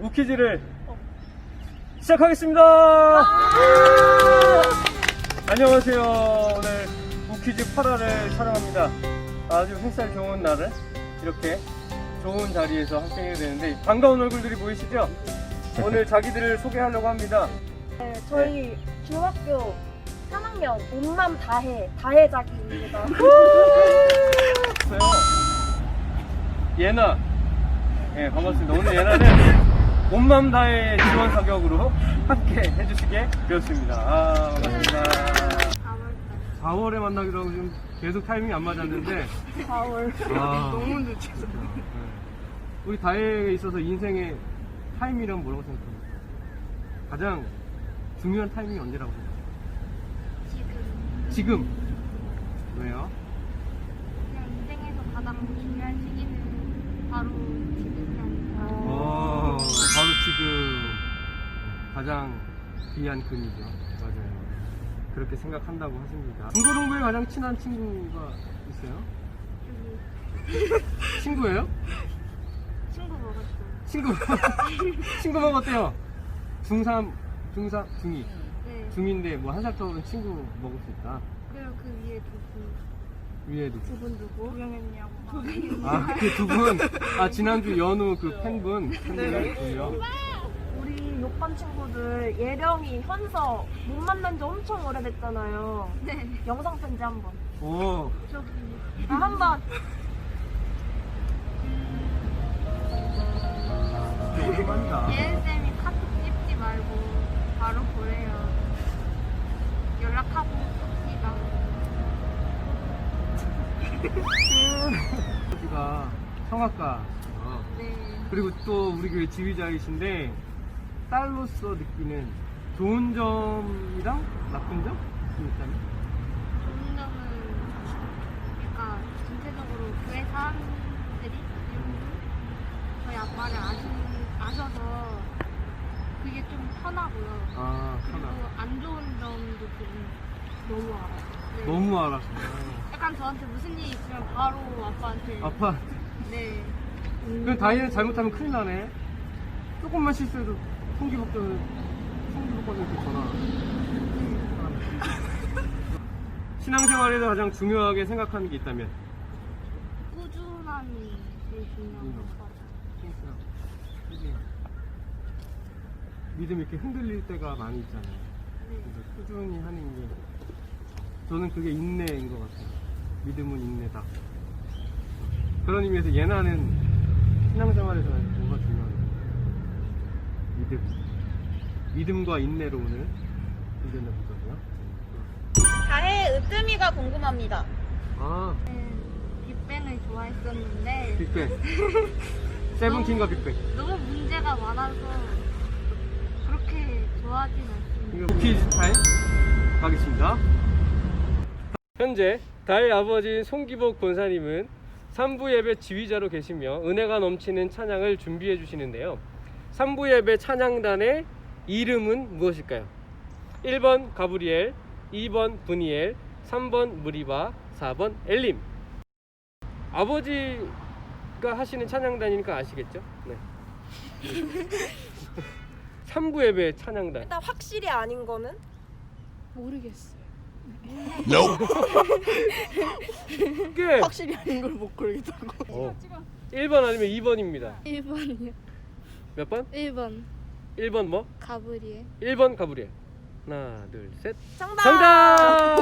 우키즈를 시작하겠습니다. 안녕하세요. 오늘 우키즈 8화를 촬영합니다. 아주 햇살 좋은 날을 이렇게 좋은 자리에서 함께 해야 되는데 반가운 얼굴들이 보이시죠? 오늘 자기들을 소개하려고 합니다. 네, 저희 중학교 3학년 온맘 다해 다해자기입니다. 있어요. 예나. 예, 반갑습니다. 오늘 예나는 온맘 다의 지원 사격으로 함께 해주시게 되었습니다. 아, 반갑습니다. 4월에 만나기로 하고 지금 계속 타이밍이 안 맞았는데. 4월. 아, 너무 늦었어. 우리 다혜에 있어서 인생의 타임이란 뭐라고 생각합니까? 가장 중요한 타이밍이 언제라고 생각해요? 지금. 왜요? 그냥 인생에서 가장 중요한 시기는 바로 가장 귀한 금이죠. 맞아요. 그렇게 생각한다고 하십니다. 중고등부에 가장 친한 친구가 있어요? 친구예요? 친구 먹었어요. 친구. 친구 먹었대요. 중3, 중3, 중2. 네. 중2인데 뭐 한살 떠오른 친구 먹을 수 있다. 그리고 그 위에 두 분. 위에도. 두분 누구? 구경했냐고. 아, 그 두 분. 아, 지난주 연우 그 팬분. 팬분이 우리 6반 친구들 예령이 현서 못 만난 지 엄청 오래됐잖아요. 네. 영상 편지 한 번. 오. 저기. 아, 한 번. 오랜만이다. 예은쌤이 카톡 찝지 말고 바로 보래요. 연락하고 섭시다. 여기가 성악가. 네. 그리고 또 우리 교회 지휘자이신데 딸로서 느끼는 좋은 점이랑 나쁜 점? 있다면? 좋은 점은 그러니까 전체적으로 교회 사람들이 저희 아빠를 아시, 아셔서 그게 좀 편하고요. 아, 그리고 하나. 안 좋은 점도 좀 너무 알아요. 네. 너무 알았어. 약간 저한테 무슨 일 있으면 바로 아빠한테. 아빠. 네. 그 다이는 잘못하면 큰일 나네. 조금만 실수해도 송기 복전을 송기복전한테 전화. 신앙생활에서 가장 중요하게 생각하는 게 있다면 꾸준함이 제일 중요한 것 같아요. 믿음이 이렇게 흔들릴 때가 많이 있잖아요. 네. 그래서 꾸준히 하는 게 저는 그게 인내인 것 같아요. 믿음은 인내다. 그런 의미에서 예나는 신앙생활에서 뭐가 중요한가요? 믿음. 믿음과 인내로 오늘 의견을 보자고요. 다혜의 으뜸이가 궁금합니다. 아, 네, 빅뱅을 좋아했었는데 빅뱅. 세븐틴과 빅뱅. 너무 문제가 많아서 그렇게 좋아하진 않습니다. 퀴즈 타임 가겠습니다. 현재 다의 아버지인 송기복 권사님은 3부 예배 지휘자로 계시며 은혜가 넘치는 찬양을 준비해 주시는데요. 3부 예배 찬양단의 이름은 무엇일까요? 1번 가브리엘, 2번 분이엘, 3번 무리바, 4번 엘림. 아버지가 하시는 찬양단이니까 아시겠죠? 네. 3부 예배 찬양단. 일단 확실히 아닌 거는 모르겠어요. 꽤 확실히 아닌 걸 못 고르겠다고. 어. 1번 아니면 2번입니다. 1번이요. 몇 번? 1번 1번 뭐? 가브리엘. 1번 가브리엘. 하나, 둘, 셋. 정답. 정답!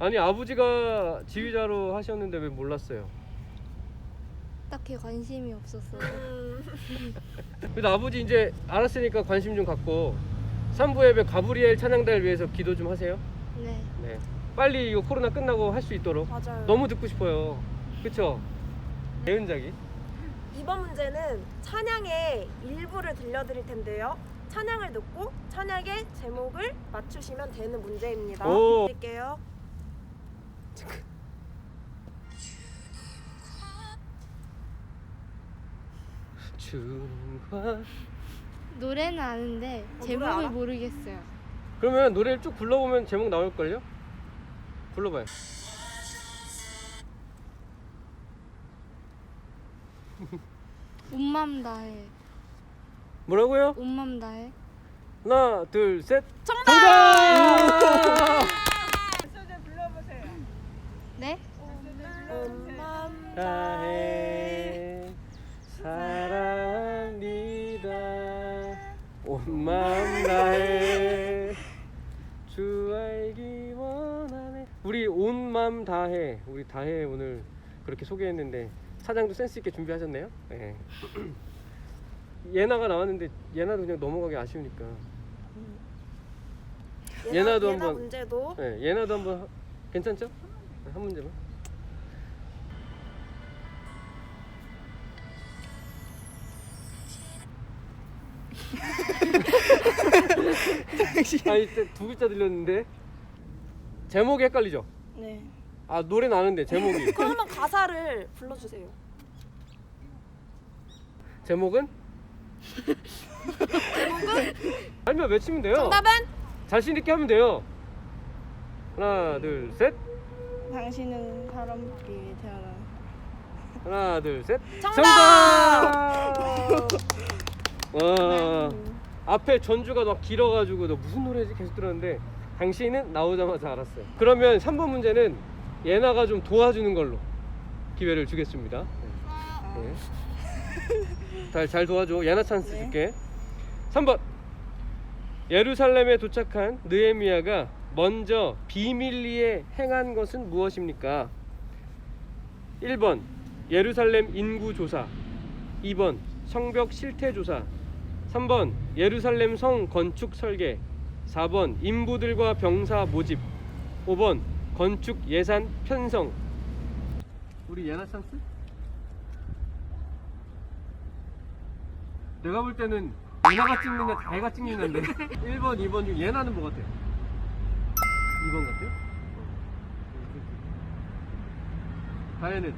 아니 아버지가 지휘자로 하셨는데 왜 몰랐어요? 딱히 관심이 없었어요. 음, 그래도 아버지 이제 알았으니까 관심 좀 갖고 3부 예배 가브리엘 찬양단을 위해서 기도 좀 하세요. 네. 네. 빨리 이거 코로나 끝나고 할 수 있도록 맞아요. 너무 듣고 싶어요. 그쵸? 예은작이? 이번 문제는 찬양의 일부를 들려드릴 텐데요. 찬양을 듣고 찬양의 제목을 맞추시면 되는 문제입니다. 오. 드릴게요. 중화 노래는 아는데 어, 노래 제목을 알아? 모르겠어요. 그러면 노래를 쭉 불러보면 제목 나올걸요? 불러봐요. 온맘 다해. 뭐라고요? 온맘 다해. 하나, 둘, 셋. 정답! 정답! 네? 엄마 다해 사랑합니다 온 마음 다해 주 알기 원하네 우리 온 마음 다해 우리 다해 오늘 그렇게 소개했는데 사장도 센스 있게 준비하셨네요 네. 예나가 나왔는데 예나도 그냥 넘어가기 아쉬우니까 예나 도 예나 한번- 문제도 네, 예나도 한번 하- 괜찮죠? 네, 한 문제만 아니 두 글자 들렸는데 제목이 헷갈리죠? 네 아 노래는 아는데 제목이. 그러면 가사를 불러주세요. 제목은? 알면 외치면 돼요. 정답은? 자신 있게 하면 돼요. 하나 둘셋. 당신은 사람끼리 태어나. 하나 둘셋. 정답! 와. 앞에 전주가 막 길어가지고 너 무슨 노래지 계속 들었는데 당신은 나오자마자 알았어요. 그러면 3번 문제는 예나가 좀 도와주는 걸로 기회를 주겠습니다. 네. 잘, 잘 도와줘. 예나 찬스 네. 줄게. 3번. 예루살렘에 도착한 느헤미야가 먼저 비밀리에 행한 것은 무엇입니까? 1번. 예루살렘 인구 조사. 2번. 성벽 실태 조사. 3번. 예루살렘 성 건축 설계. 4번. 인부들과 병사 모집. 5번 건축 예산 편성 우리 예나 찬스? 내가 볼 때는 예나가 찍는데 다혜가 찍는데 1번 2번 중 예나는 뭐 같아요? 2번 같아요? 다혜는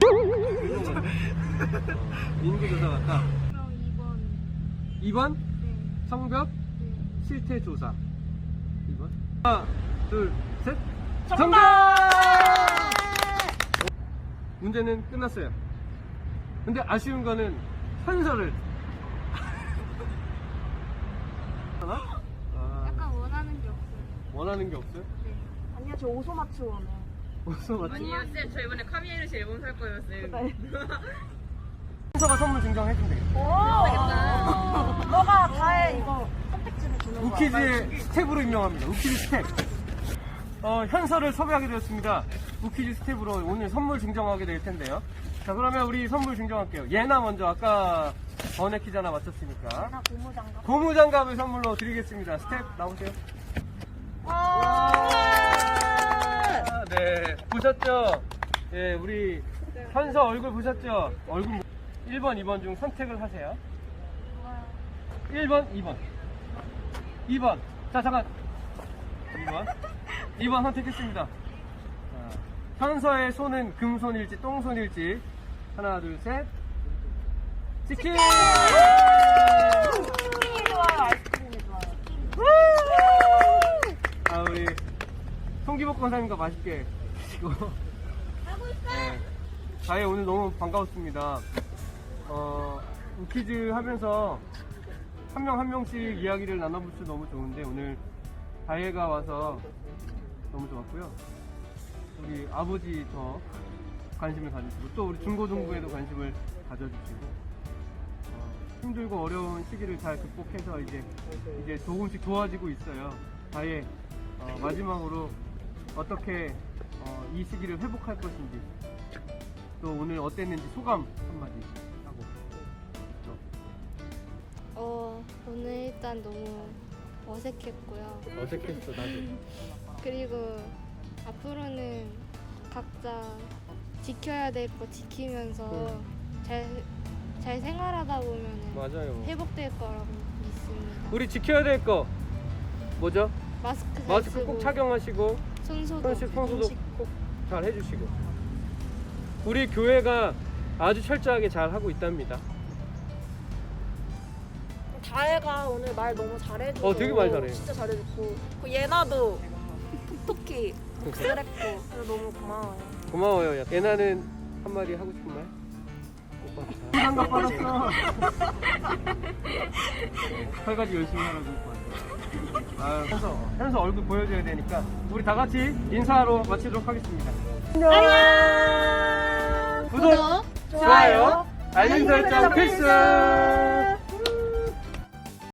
1번 같아 어, 인구조사 같다 그럼 2번. 2번 네. 성벽 네. 실태 조사 2번 하나 둘 셋 정답! 문제는 끝났어요 근데 아쉬운 거는? 아, 약간 원하는 게 없어요. 원하는 게 없어요? 네. 아니야 저 오소마츠 원해 맞지? 아니요 쌤, 저 이번에 카미에르시 앨범 살 거예요 쌤. 현서가 선물 증정해준대 오! 너가 다해 이거 선택지를 주는 거야 우키즈의 스텝으로 임명합니다. 우키즈 스텝. 어, 현서를 섭외하게 되었습니다. 우키즈 스텝으로 오늘 선물 증정하게 될 텐데요. 자, 그러면 우리 선물 증정할게요. 예나 먼저 아까 번외 하나 맞췄으니까. 나 고무장갑 고무장갑을 선물로 드리겠습니다. 스텝 나오세요. 아, 네. 보셨죠? 예, 우리 현서 얼굴 보셨죠? 얼굴 뭐- 1번, 2번 중 선택을 하세요. 1번, 2번. 2번. 자, 잠깐. 2번. 2번 선택했습니다. 자, 현서의 손은 금손일지 똥손일지. 하나, 둘, 셋. 치킨! 푸딩이 좋아요 아이스크림이 좋아요 아, 우리 송기복 권사님과 맛있게 드시고. 네. 다혜 오늘 너무 반가웠습니다. 어, 우키즈 하면서 한 명 한 명씩 이야기를 나눠볼 수 너무 좋은데 오늘 다혜가 와서 너무 좋았고요. 우리 아버지 더 관심을 가지시고 또 우리 중고등부에도 관심을 가져주시고 어, 힘들고 어려운 시기를 잘 극복해서 이제 이제 조금씩 좋아지고 있어요. 다혜 어, 마지막으로 어떻게 어, 이 시기를 회복할 것인지 또 오늘 어땠는지 소감 한마디 하고 어, 오늘 일단 너무 어색했고요. 어색했어 나도 그리고 앞으로는 각자 지켜야 될 거 지키면서 잘, 잘 생활하다 보면 맞아요 회복될 거라고 믿습니다. 우리 지켜야 될 거 뭐죠? 마스크 잘 마스크 쓰고 꼭 착용하시고 손소독 손식 청소도 꼭 잘 해주시고 우리 교회가 아주 철저하게 잘 하고 있답니다 다혜가 오늘 말 너무 잘해주고 어, 되게 말 잘해. 진짜 잘해줬고 그 예나도 톡톡히 그래서 너무 고마워요 고마워요 야. 예나는 한마디 하고 싶은 말? 것 같아. 장갑 받았어. 설거지 열심히 하라고 했고. 아, 현서, 현서 얼굴 보여줘야 되니까 우리 다 같이 인사하러 마치도록 하겠습니다. 안녕. 구독, 좋아요, 알림 설정 필수.